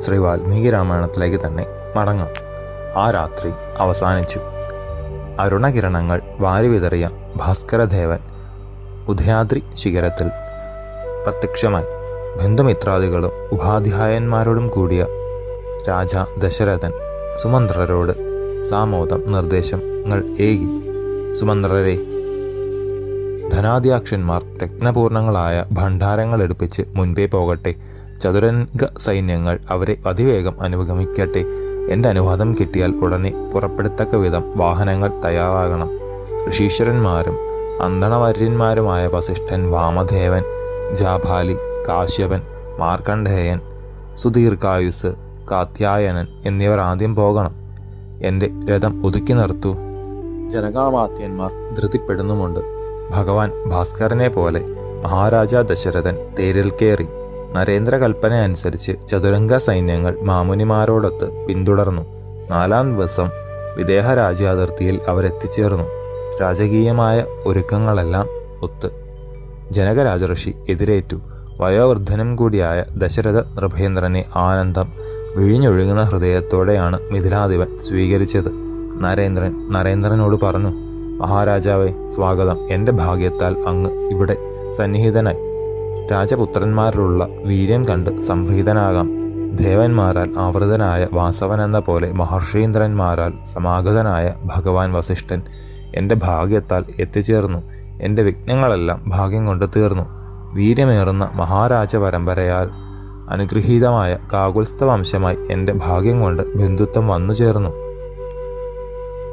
ശ്രീ വാൽമീകി രാമായണത്തിലേക്ക് തന്നെ മടങ്ങാം. ആ രാത്രി അവസാനിച്ചു. അരുണകിരണങ്ങൾ വാരിവിതറിയ ഭാസ്കരദേവൻ ഉദയാദ്രി ശിഖരത്തിൽ പ്രത്യക്ഷമായി. ബന്ധുമിത്രാദികളും ഉപാധ്യായന്മാരോടും കൂടിയ രാജ ദശരഥൻ സുമന്ത്രരോട് സാമോദം നിർദ്ദേശങ്ങൾ ഏകി. സുമന്ത്രരെ ധനാധ്യാക്ഷന്മാർ രത്നപൂർണങ്ങളായ ഭണ്ഡാരങ്ങൾ എടുപ്പിച്ച് മുൻപേ പോകട്ടെ. ചതുരംഗ സൈന്യങ്ങൾ അവരെ അതിവേഗം അനുഗമിക്കട്ടെ. എന്റെ അനുവാദം കിട്ടിയാൽ ഉടനെ പുറപ്പെടുത്തക്ക വിധം വാഹനങ്ങൾ തയ്യാറാകണം. ഋഷീശ്വരന്മാരും അന്തണവര്യന്മാരുമായ വസിഷ്ഠൻ വാമദേവൻ ജാഭാലി കാശ്യപൻ മാർക്കണ്ഡേയൻ സുദീർഘായുസ് കാത്യായനൻ എന്നിവർ ആദ്യം പോകണം. എന്റെ രഥം ഒതുക്കി നിർത്തൂ. ജനകാമാത്യന്മാർ ധൃതിപ്പെടുന്നുമുണ്ട്. ഭഗവാൻ ഭാസ്കരനെ പോലെ മഹാരാജാ ദശരഥൻ തേരിൽ കയറി. നരേന്ദ്ര കൽപ്പന അനുസരിച്ച് ചതുരംഗ സൈന്യങ്ങൾ മാമുനിമാരോടൊത്ത് പിന്തുടർന്നു. നാലാം ദിവസം വിദേഹ രാജ്യാതിർത്തിയിൽ അവരെത്തിച്ചേർന്നു. രാജകീയമായ ഒരുക്കങ്ങളെല്ലാം ഒത്ത് ജനകരാജഋഷി എതിരേറ്റു. വയോവൃദ്ധനും കൂടിയായ ദശരഥ നൃഭേന്ദ്രനെ ആനന്ദം വിഴിഞ്ഞൊഴുകുന്ന ഹൃദയത്തോടെയാണ് മിഥിലാധിപൻ സ്വീകരിച്ചത്. നരേന്ദ്രൻ നരേന്ദ്രനോട് പറഞ്ഞു മഹാരാജാവെ സ്വാഗതം. എന്റെ ഭാഗ്യത്താൽ അങ്ങ് ഇവിടെ സന്നിഹിതനായി. രാജപുത്രന്മാരിലുള്ള വീര്യം കണ്ട് സംപ്രീതനാകാം ദേവന്മാരാൽ ആവൃതനായ വാസവൻ എന്ന പോലെ മഹർഷീന്ദ്രന്മാരാൽ സമാഗതനായ ഭഗവാൻ വസിഷ്ഠൻ എന്റെ ഭാഗ്യത്താൽ എത്തിച്ചേർന്നു. എന്റെ വിഘ്നങ്ങളെല്ലാം ഭാഗ്യം കൊണ്ട് തീർന്നു. വീര്യമേറുന്ന മഹാരാജ പരമ്പരയാൽ അനുഗ്രഹീതമായ കാകുൽസ്ഥ വംശമായി എന്റെ ഭാഗ്യം കൊണ്ട് ബന്ധുത്വം വന്നു ചേർന്നു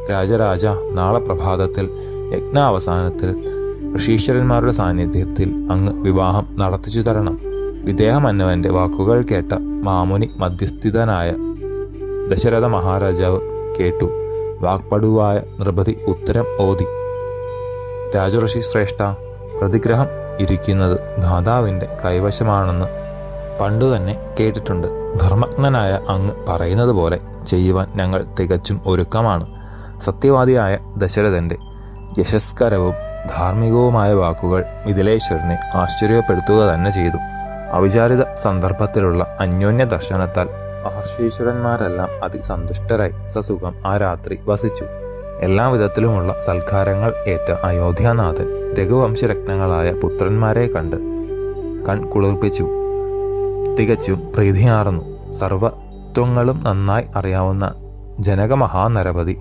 രാജരാജ നാളെ പ്രഭാതത്തിൽ യജ്ഞാവസാനത്തിൽ ഋഷീശ്വരന്മാരുടെ സാന്നിധ്യത്തിൽ അങ്ങ് വിവാഹം നടത്തിച്ചു തരണം. വിദേഹമന്നവന്റെ വാക്കുകൾ കേട്ട മാമുനി മധ്യസ്ഥിതനായ ദശരഥ മഹാരാജാവ് കേട്ടു. വാക്പടുവായ നൃപതി ഉത്തരം ഓതി. രാജഋഷി ശ്രേഷ്ഠ പ്രതിഗ്രഹം ഇരിക്കുന്നത് ധാതാവിന്റെ കൈവശമാണെന്ന് പണ്ടു തന്നെ കേട്ടിട്ടുണ്ട്. ധർമ്മജ്ഞനായ അങ്ങ് പറയുന്നത് പോലെ ചെയ്യുവാൻ ഞങ്ങൾ തികച്ചും ഒരുക്കമാണ്. സത്യവാദിയായ ദശരഥന്റെ യശസ്കരവും ധാർമ്മികവുമായ വാക്കുകൾ മിഥിലേശ്വരനെ ആശ്ചര്യപ്പെടുത്തുക തന്നെ ചെയ്തു. അവിചാരിത സന്ദർഭത്തിലുള്ള അന്യോന്യ ദർശനത്താൽ മഹർഷീശ്വരന്മാരെല്ലാം അതിസന്തുഷ്ടരായി സസുഖം ആ രാത്രി വസിച്ചു. എല്ലാ വിധത്തിലുമുള്ള സൽക്കാരങ്ങൾ ഏറ്റ അയോധ്യാനാഥൻ രഘുവംശരത്നങ്ങളായ പുത്രന്മാരെ കണ്ട് കൺ കുളിർപ്പിച്ചു. തികച്ചും പ്രീതിയാർന്നു. സർവത്വങ്ങളും നന്നായി അറിയാവുന്ന ജനകമഹാനരപതി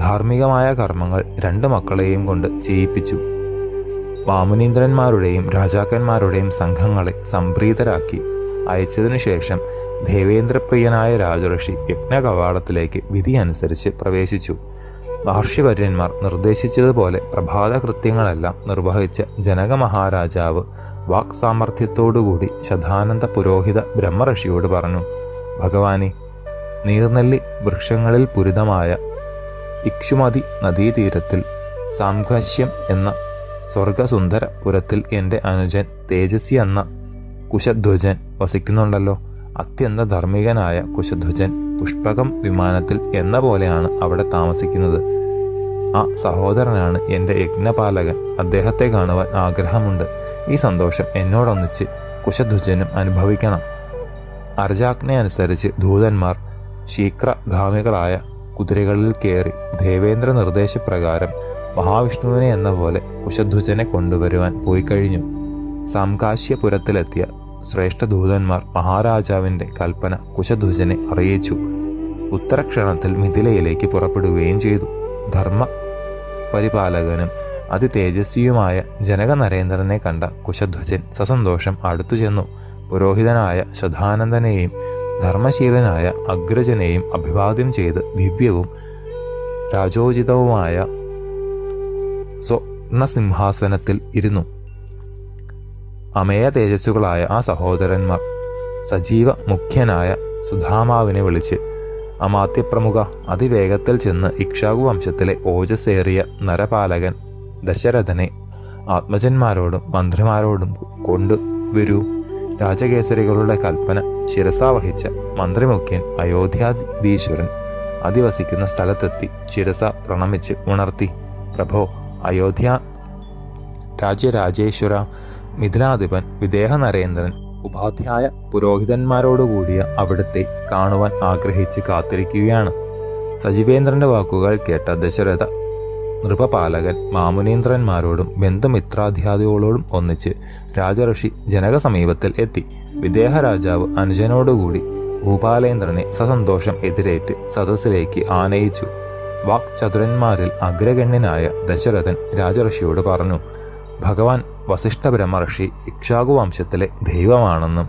ധാർമ്മികമായ കർമ്മങ്ങൾ രണ്ട് മക്കളെയും കൊണ്ട് ചെയ്യിപ്പിച്ചു. വാമുനീന്ദ്രന്മാരുടെയും രാജാക്കന്മാരുടെയും സംഘങ്ങളെ സംപ്രീതരാക്കി. അയച്ചതിനു ശേഷം ദേവേന്ദ്രപ്രിയനായ രാജഋഷി യജ്ഞകവാടത്തിലേക്ക് വിധി അനുസരിച്ച് പ്രവേശിച്ചു. മഹർഷിവര്യന്മാർ നിർദ്ദേശിച്ചതുപോലെ പ്രഭാത കൃത്യങ്ങളെല്ലാം നിർവഹിച്ച ജനക മഹാരാജാവ് വാക് സാമർഥ്യത്തോടുകൂടി ശതാനന്ദ പുരോഹിത ബ്രഹ്മഋഷിയോട് പറഞ്ഞു ഭഗവാനെ നീർനെല്ലി വൃക്ഷങ്ങളിൽ പുരിതമായ ഇക്ഷുമതി നദീതീരത്തിൽ സാംഘാശ്യം എന്ന സ്വർഗസുന്ദര പുരത്തിൽ എന്റെ അനുജൻ തേജസ്വി എന്ന കുശധ്വജൻ വസിക്കുന്നുണ്ടല്ലോ. അത്യന്ത ധർമ്മികനായ കുശധ്വജൻ പുഷ്പകം വിമാനത്തിൽ എന്ന പോലെയാണ് അവിടെ താമസിക്കുന്നത്. ആ സഹോദരനാണ് എന്റെ യജ്ഞപാലകൻ. അദ്ദേഹത്തെ കാണുവാൻ ആഗ്രഹമുണ്ട്. ഈ സന്തോഷം എന്നോടൊന്നിച്ച് കുശധ്വജനും അനുഭവിക്കണം. അർജാജ്ഞയനുസരിച്ച് ദൂതന്മാർ ശീഘ്രഗാമികളായ കുതിരകളിൽ കയറി ദേവേന്ദ്ര നിർദ്ദേശപ്രകാരം മഹാവിഷ്ണുവിനെ എന്ന പോലെ കുശധ്വജനെ കൊണ്ടുവരുവാൻ പോയി കഴിഞ്ഞു. സാംകാശ്യപുരത്തിലെത്തിയ ശ്രേഷ്ഠദൂതന്മാർ മഹാരാജാവിന്റെ കൽപ്പന കുശധ്വജനെ അറിയിച്ചു. ഉത്തരക്ഷണത്തിൽ മിഥിലയിലേക്ക് പുറപ്പെടുകയും ചെയ്തു. ധർമ്മ പരിപാലകനും അതിതേജസ്വിയുമായ ജനക നരേന്ദ്രനെ കണ്ട കുശധ്വജൻ സസന്തോഷം അടുത്തു ചെന്നു പുരോഹിതനായ ശതാനന്ദനെയും ധർമ്മശീലനായ അഗ്രജനെയും അഭിവാദ്യം ചെയ്ത് ദിവ്യവും രാജോചിതവുമായ സ്വർണസിംഹാസനത്തിൽ ഇരുന്നു. അമേയ തേജസ്സുകളായ ആ സഹോദരന്മാർ സജീവ മുഖ്യനായ സുധാമാവിനെ വിളിച്ച് അമാത്യപ്രമുഖ അതിവേഗത്തിൽ ചെന്ന് ഇക്ഷാകു വംശത്തിലെ ഓജസ്സേറിയ നരപാലകൻ ദശരഥനെ ആത്മജന്മാരോടും മന്ത്രിമാരോടും കൊണ്ടുവരൂ. രാജകേസരികളുടെ കൽപ്പന ശിരസാവഹിച്ച മന്ത്രിമുഖ്യൻ അയോധ്യാധീശ്വരൻ അധിവസിക്കുന്ന സ്ഥലത്തെത്തി ശിരസ പ്രണമിച്ച് ഉണർത്തി. പ്രഭോ അയോധ്യ രാജ്യരാജേശ്വര മിഥിലാധിപൻ വിദേഹ നരേന്ദ്രൻ ഉപാധ്യായ പുരോഹിതന്മാരോടുകൂടിയ അവിടുത്തെ കാണുവാൻ ആഗ്രഹിച്ച് കാത്തിരിക്കുകയാണ്. സജീവേന്ദ്രന്റെ വാക്കുകൾ കേട്ട ദശരഥ നൃപപാലകൻ മാമുനീന്ദ്രന്മാരോടും ബന്ധുമിത്രാധ്യാദികളോടും ഒന്നിച്ച് രാജഋഷി ജനകസമീപത്തിൽ എത്തി. വിദേഹ രാജാവ് അനുജനോടുകൂടി ഭൂപാലേന്ദ്രനെ സസന്തോഷം എതിരേറ്റ് സദസ്സിലേക്ക് ആനയിച്ചു. വാക് ചതുരന്മാരിൽ അഗ്രഗണ്യനായ ദശരഥൻ രാജഋഷിയോട് പറഞ്ഞു ഭഗവാൻ വസിഷ്ഠ ബ്രഹ്മർഷി ഇക്ഷാകു വംശത്തിലെ ദൈവമാണെന്നും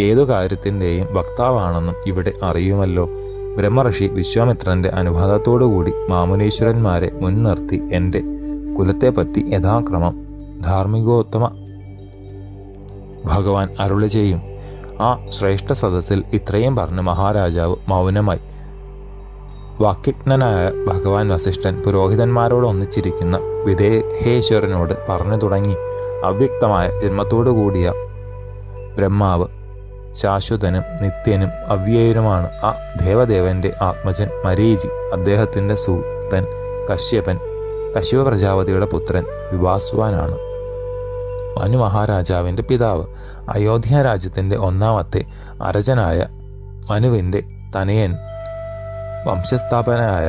ഏതു കാര്യത്തിന്റെയും വക്താവാണെന്നും ഇവിടെ അറിയുമല്ലോ. ബ്രഹ്മർഷി വിശ്വാമിത്രന്റെ അനുവാദത്തോടുകൂടി മാമുനീശ്വരന്മാരെ മുൻനിർത്തി എന്റെ കുലത്തെപ്പറ്റി യഥാക്രമം ധാർമ്മികോത്തമ ഭഗവാൻ അരുളി ചെയ്യും. ആ ശ്രേഷ്ഠ സദസ്സിൽ ഇത്രയും പറഞ്ഞ് മഹാരാജാവ് മൗനമായി. വാക്യജ്ഞനായ ഭഗവാൻ വസിഷ്ഠൻ പുരോഹിതന്മാരോട് ഒന്നിച്ചിരിക്കുന്ന വിദേഹേശ്വരനോട് പറഞ്ഞു തുടങ്ങി. അവ്യക്തമായ ജന്മത്തോടു കൂടിയ ബ്രഹ്മാവ് ശാശ്വതനും നിത്യനും അവ്യയരുമാണ് ആ ദേവദേവന്റെ ആത്മജൻ മരീചി അദ്ദേഹത്തിന്റെ സൂതൻ കശ്യപൻ കശ്യപ പ്രജാപതിയുടെ പുത്രൻ വിവാസ്വാനാണ്. മനു മഹാരാജാവിന്റെ പിതാവ് അയോധ്യ രാജ്യത്തിന്റെ ഒന്നാമത്തെ അരജനായ മനുവിന്റെ തനയൻ വംശസ്ഥാപനായ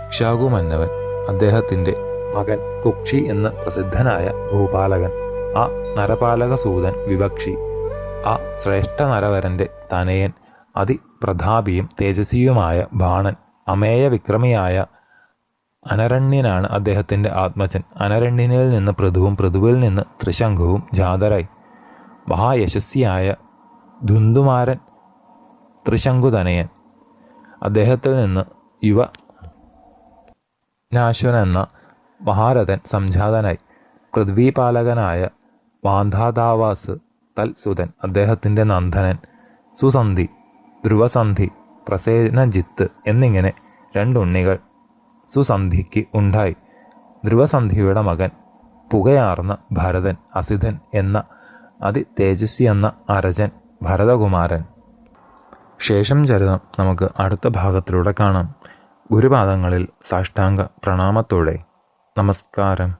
ഇക്ഷാകു മന്നവൻ അദ്ദേഹത്തിന്റെ മകൻ കുക്ഷി എന്ന് പ്രസിദ്ധനായ ഭൂപാലകൻ ആ നരപാലക സൂതൻ വിവക്ഷി ആ ശ്രേഷ്ഠ നരവരന്റെ തനയൻ അതിപ്രതാപിയും തേജസ്വിയുമായ ബാണൻ അമേയ വിക്രമിയായ അനരണ്യനാണ് അദ്ദേഹത്തിന്റെ ആത്മജൻ. അനരണ്യനിൽ നിന്ന് പൃഥുവും പൃഥുവിൽ നിന്ന് ത്രിശംഖുവും ജാതരായി. മഹായശസ്വിയായ ധുന്തുമാരൻ ത്രിശങ്കുതനയൻ അദ്ദേഹത്തിൽ നിന്ന് യുവ നാശ്വൻ എന്ന മഹാരഥൻ സംജാതനായി. പൃഥ്വിപാലകനായ മാന്ധാതാവാസ് തൽസുതൻ അദ്ദേഹത്തിന്റെ നന്ദനൻ സുസന്ധി ധ്രുവസന്ധി പ്രസേനജിത്ത് എന്നിങ്ങനെ രണ്ടുണ്ണികൾ സുസന്ധിക്ക് ഉണ്ടായി. ധ്രുവസന്ധിയുടെ മകൻ പുകയാർന്ന ഭരതൻ അസിതൻ എന്ന അതി തേജസ്വി എന്ന അരജൻ ഭരതകുമാരൻ. ശേഷം ചരിതം നമുക്ക് അടുത്ത ഭാഗത്തിലൂടെ കാണാം. ഗുരുപാദങ്ങളിൽ സാഷ്ടാംഗ പ്രണാമത്തോടെ. നമസ്കാരം.